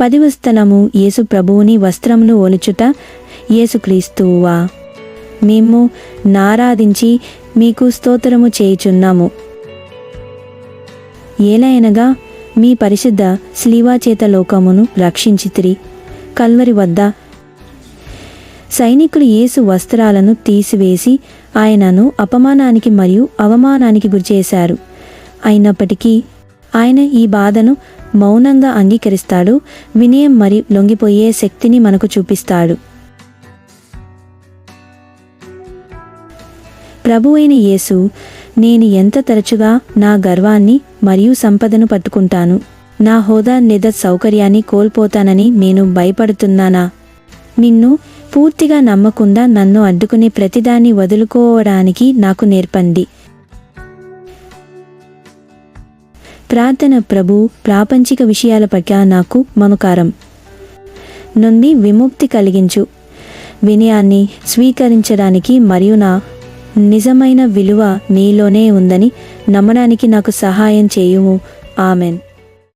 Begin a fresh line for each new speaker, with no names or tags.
పదివస్తనము యేసు ప్రభువుని వస్త్రములు ఒలుచుట యేసుక్రీస్తువా మేము నారాధించి మీకు స్తోత్రము చేయుచున్నాము. ఏలయనగా మీ పరిశుద్ధ శ్లీవాచేత లోకమును రక్షించితిరి. కల్వరి వద్ద సైనికులు యేసు వస్త్రాలను తీసివేసి ఆయనను అపమానానికి మరియు అవమానానికి గురిచేశారు. అయినప్పటికీ ఆయన ఈ బాధను మౌనంగా అంగీకరిస్తాడు. వినయం మరియు లొంగిపోయే శక్తిని మనకు చూపిస్తాడు. ప్రభు అయిన యేసు నేను ఎంత తరచుగా నా గర్వాన్ని మరియు సంపదను పట్టుకుంటాను. నా హోదా లేదా సౌకర్యాన్ని కోల్పోతానని నేను భయపడుతున్నానా? నిన్ను పూర్తిగా నమ్మకుండా నన్ను అడ్డుకునే ప్రతిదాన్ని వదులుకోవడానికి నాకు నేర్పండి. ప్రార్థన ప్రభు ప్రాపంచిక విషయాల పట్ల నాకు మమకారం. నుండి విముక్తి కలిగించు. వినయాన్ని స్వీకరించడానికి మరియు నా నిజమైన విలువ నీలోనే ఉందని నమ్మడానికి నాకు సహాయం చేయుము. ఆమెన్.